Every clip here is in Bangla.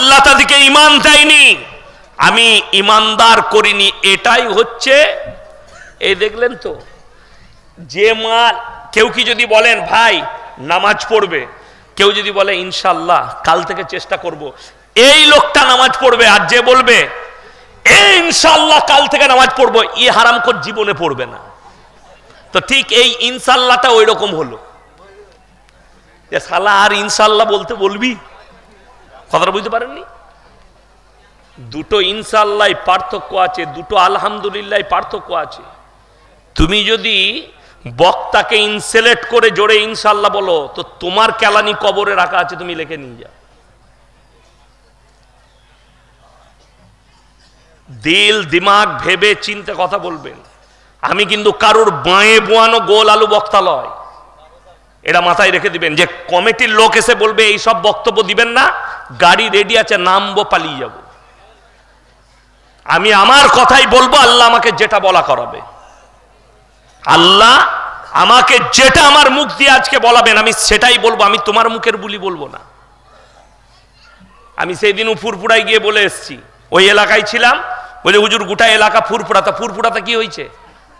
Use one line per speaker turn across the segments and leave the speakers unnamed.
আল্লাহ তাদেরকে ইমান দেয়নি। আমি ইমানদার করিনি, এটাই হচ্ছে। এই দেখলেন তো, যে মাল, কেউ কি যদি বলেন, ভাই, নামাজ পড়বে। কেউ যদি বলে ইনশাল্লাহ কাল থেকে চেষ্টা করব। এই লোকটা নামাজ পড়বে, আর যে বলবে এই ইনশাল্লাহ কাল থেকে নামাজ পড়ব। ই হারাম কর, জীবনে পড়বে না। তো ঠিক এই ইনশাল্লাহটা ওই রকম হলো সালা, আর ইনশাল্লাহ বলতে বলবি? কথাটা বুঝতে পারেননি? দুটো ইনশাল্লাহ পার্থক্য আছে, দুটো আলহামদুলিল্লাহ পার্থক্য আছে। তুমি যদি বক্তাকে ইনসেলেট করে জোরে ইনশাল্লাহ বলো, তো তোমার কেলানি কবরে রাখা আছে, তুমি লিখে নিয়ে যাও। দিল, দিমাগ ভেবে, চিন্তে কথা বলবেন। আমি কিন্তু কারোর বাঁয়ে বোয়ানো গোল আলু বক্তা লয়। এটা মাথায় রেখে দিবেন যে কমিটির লোক এসে বলবে এই সব বক্তব্য দিবেন না গাড়ি রেডি আছে, নামবো, পালিয়ে যাব। আমি আমার কথাই বলব, আল্লাহ আমাকে যেটা বলা করাবে। আল্লাহ আমাকে যেটা আমার মুখ দিয়ে আজকে বলাবেন, আমি সেটাই বলব, আমি তোমার মুখের বুলি বলব না। আমি সেই দিন ফুরফুরাই গিয়ে বলে এসছি, ওই এলাকায় ছিলাম, বলে, হুজুর, গোটা এলাকা ফুরফুরাতে ফুরফুরাতে কি হয়েছে?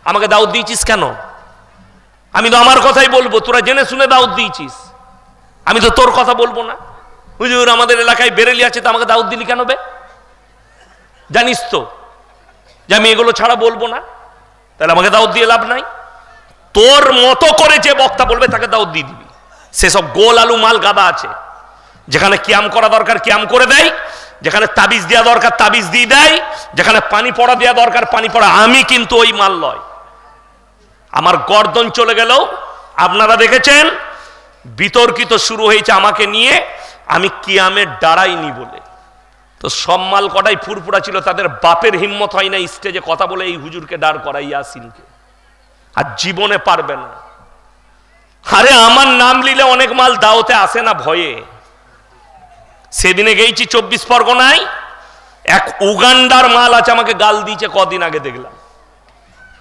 আমাকে দাউদ দিয়েছিস কেন? আমি তো আমার কথাই বলব, তোরা জেনে শুনে দাউদ দিয়েছিস। আমি তো তোর কথা বলব না। হুজুর, আমাদের এলাকায় বেরেলি আছে, তো আমাকে দাউদ দিলি কেন বে? জানিস তো, যে আমি এগুলো ছাড়া বলব না। তাহলে আমাকে দাউদ দিয়ে লাভ নাই। তোর মতো করে যে বক্তা বলবে, তাকে দাউদ দিয়ে দিবি। সেসব গোল আলু মাল গাদা আছে। যেখানে কিয়াম করা দরকার, কিয়াম করে দেয়। যেখানে তাবিজ দেওয়া দরকার, তাবিজ দিয়ে দেয়। যেখানে পানি পড়া দেওয়া দরকার, পানি পড়া। আমি কিন্তু ওই মাল লয় আমার গর্দন চলে গেলেও, আপনারা দেখেছেন, বিতর্কিত শুরু হয়েছে আমাকে নিয়ে। আমি কিয়ামের দাঁড়াইনি বলে তো সব মাল কটাই ফুরফুরা ছিল, তাদের বাপের হিম্মত হয় না স্টেজে কথা বলে এই হুজুরকে দাঁড় করাই ইয়াসিনকে। আর জীবনে পারবে না। আরে আমার নাম নিলে অনেক মাল দাওতে আসে না ভয়ে। সেদিনে গেছি চব্বিশ পরগনায়, এক উগান্ডার মাল আছে আমাকে গাল দিয়েছে কদিন আগে দেখলাম।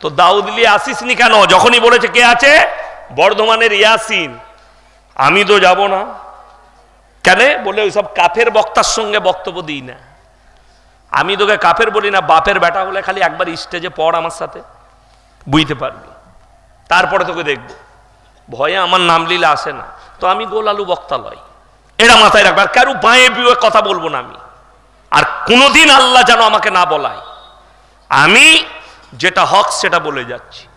তো দাউদ নিয়ে আসিস নি কেন? যখনই বলেছে কে আছে? বর্ধমানের ইয়াসিন। আমি তো যাব না। কেন? বলে ওইসব কাফের বক্তার সঙ্গে বক্তব্য দিই না। আমি তোকে কাফের বলি না, বাপের বেটা হলে খালি একবার স্টেজে পড় আমার সাথে। বুঝতে পারবি? তারপরে তোকে দেখব। ভয়ে আমার নাম লীলা আসে না। তো আমি গোল আলু বক্তা লয়। এটা মাথায় রাখবে। আর কারও বাঁয়ে বিয়ে কথা বলব না আমি। আর কোনোদিন আল্লাহ যেন আমাকে না বলায়। আমি যেটা হক সেটা বলে যাচ্ছি।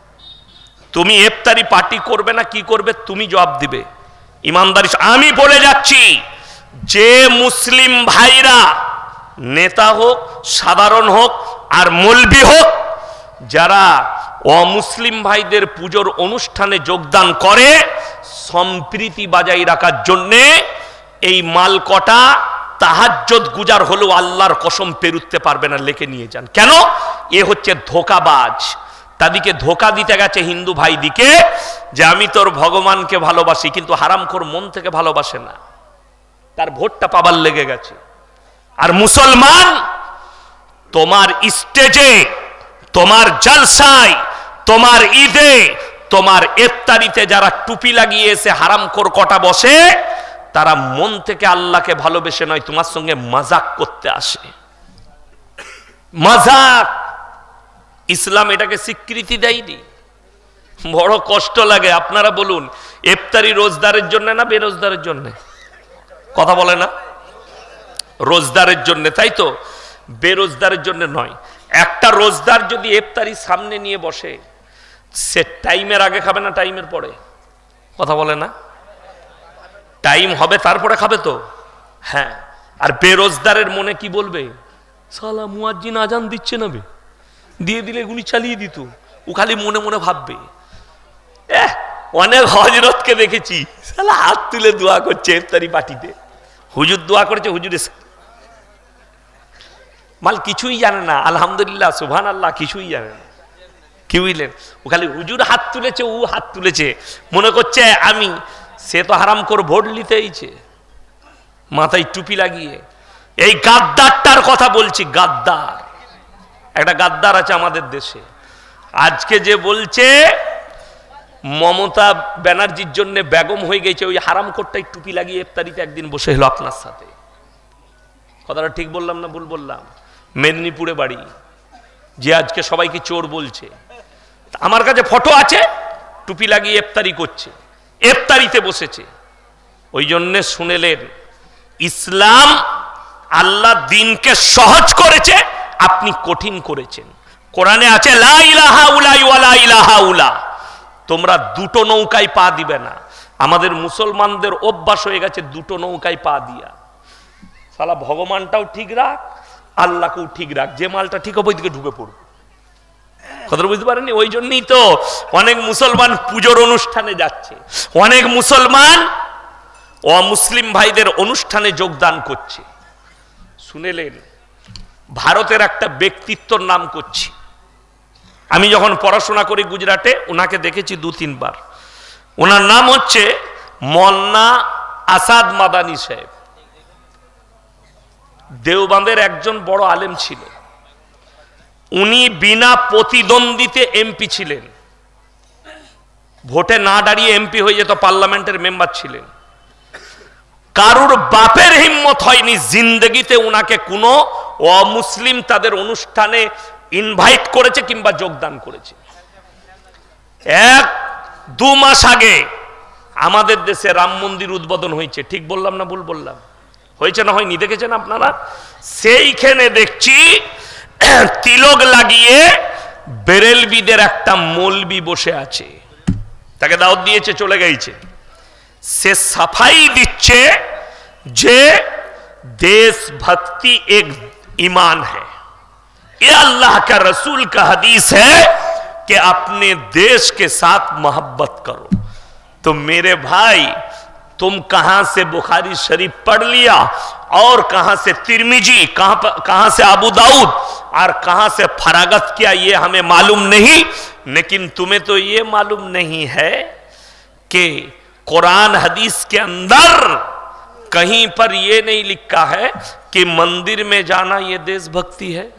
তুমি এফতারি পার্টি করবে না, কি করবে? তুমি জবাব দিবে। ইমানদারি আমি বলে যাচ্ছি। যে মুসলিম ভাইরা নেতা হোক, সাধারণ হোক আর মলবি হোক, যারা অমুসলিম ভাইদের পুজোর অনুষ্ঠানে যোগদান করে, সম্প্রীতি বাজাই রাখার জন্যে এই মাল কটা তাহাজ্জত গুজার হলেও আল্লাহর কসম পেরুতে পারবে না, লেখে নিয়ে যান। কেন? এ হচ্ছে ধোকাবাজ। তাদিকে ধোকা দিতে গেছে হিন্দু ভাইদিকে যে, আমি তোর ভগবানকে ভালোবাসি, কিন্তু হারামখোর মন থেকে ভালোবাসে না। তার ভোটটা পাবার লেগে গেছে। আর মুসলমান, তোমার স্টেজে, তোমার জলসায়, তোমার ঈদে, তোমার ইফতারিতে যারা টুপি লাগিয়ে এসে হারামখোর কটা বসে, তারা মন থেকে আল্লাহকে ভালোবেসে নয়, তোমার সঙ্গে মাজাক করতে আসে। মাজাক! ইসলাম এটাকে স্বীকৃতি দেয়নি। বড় কষ্ট লাগে, আপনারা বলুন, ইফতারি রোজদারের জন্য না বেরোজদারের জন্য? কথা বলে না। রোজদারের জন্য, তাই তো? বেরোজদারের জন্য নয়। একটা রোজদার যদি ইফতারি সামনে নিয়ে বসে, সে টাইমের আগে খাবে না টাইমের পরে? কথা বলে না? টাইম হবে, তারপরে খাবে তো? হ্যাঁ। আর বেরোজদারের মনে কি বলবে? সালা মুয়াজ্জিন আজান দিচ্ছে না বে? দিয়ে দিলে গুলি চালিয়ে দিত। ও খালি মনে মনে ভাববে। অনেক হজরতকে দেখেছি। সালা হাত তুলে দোয়া করছে ইফতারি পার্টিতে। হুজুর দোয়া করেছে, হুজুর মাল কিছুই জানে না, আলহামদুলিল্লাহ সুবহান আল্লাহ কিছুই জানে না। কি বুঝলেন ও খালি হুজুর হাত তুলেছে, ও হাত তুলেছে। মনে করছে, আমি সে তো হারাম করে, ভোট নিতে এইছে মাথায় টুপি লাগিয়ে। এই গাদ্দারটার কথা বলছি, গাদ্দার। একটা গাদ্দার আছে আমাদের দেশে। আজকে যে বলছে মমতা ব্যানার্জির জন্য বেগম হয়ে গেছে, ওই হারাম কোটটাই টুপি লাগিয়ে ইফতারিতে একদিন বসে হলো আপনার সাথে। কথাটা ঠিক বললাম না ভুল বললাম? মেদিনীপুরে বাড়ি, যে আজকে সবাইকে চোর বলছে। আমার কাছে ফটো আছে, টুপি লাগিয়ে এফতারি করছে এফতারিতে বসেছে। ওই জন্যে শুনেলেন, ইসলাম আল্লাহ দিনকে সহজ করেছে, আপনি কঠিন করেছেন। কোরআনে আছে, লা ইলাহা ওয়ালা ইলাহা উলা। তোমরা দুটো নৌকায় পা দিবে না। আমাদের মুসলমানদের অভ্যাস হয়ে গেছে দুটো নৌকায় পা দিয়া। সালা ভগবানটাও ঠিক রাখ, আল্লাহকেও ঠিক রাখ। যে মালটা ঠিক হবে ওইদিকে ঢুকে পড়বে। কথাটা বুঝতে পারেননি? ওই জন্যই তো অনেক মুসলমান পুজোর অনুষ্ঠানে যাচ্ছে। অনেক মুসলমান অমুসলিম ভাইদের অনুষ্ঠানে যোগদান করছে। শুনেলেন ভারতের একটা ব্যক্তিত্বর নাম করছি। আমি যখন পড়াশোনা করি গুজরাটে, ওনাকে দেখেছি দু, তিনবার। ওনার নাম হচ্ছে মন্না আসাদ মাদানি সাহেব। দেওবাঁধের একজন বড় আলেম ছিল। উনি বিনা প্রতিদ্বন্দ্বিতে এমপি ছিলেন। ভোটে না দাঁড়িয়ে এমপি হয়ে যেত পার্লামেন্টের মেম্বার ছিলেন। কারুর বাপের হিম্মত হয়নি জিন্দগিতে উনাকে কোনো অমুসলিম তাদের অনুষ্ঠানে ইনভাইট করেছে কিংবা যোগদান করেছে। এক, দু মাস আগে আমাদের দেশে রাম মন্দির উদ্বোধন হয়েছে। ঠিক বললাম না ভুল বললাম? হয়েছে না হয়নি? দেখেছেন আপনারা? সেইখানে দেখছি, তিলক লাগিয়ে বেরেলবিদের একটা মলবি বসে আছে। তাকে দাওয়াত দিয়েছে, চলে গেছে। সে সাফাই দিচ্ছে যে দেশভক্তি এক ইমান হ্যাঁ ये अल्लाह का रसूल का हदीस है कि अपने देश के साथ मोहब्बत करो। तो मेरे भाई, तुम कहाँ से बुखारी शरीफ पढ़ लिया और कहाँ से तिरमिजी, कहाँ कहाँ से अबू दाऊद और कहाँ से फरागत किया, ये हमें मालूम नहीं। लेकिन तुम्हें तो ये मालूम नहीं है कि कुरान हदीस के अंदर कहीं पर ये नहीं लिखा है कि मंदिर में जाना ये देशभक्ति है।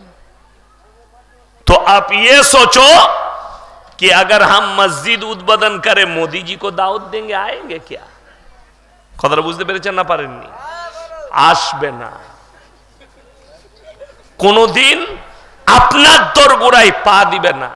तो आप ये सोचो कि अगर हम मस्जिद उद्बोधन करें मोदी जी को दावत देंगे आएंगे क्या কথাটা বুঝতে পেরেছেন না পারেননি আসবে না কোনোদিন আপনার দরগোড়ায় পা দিবে না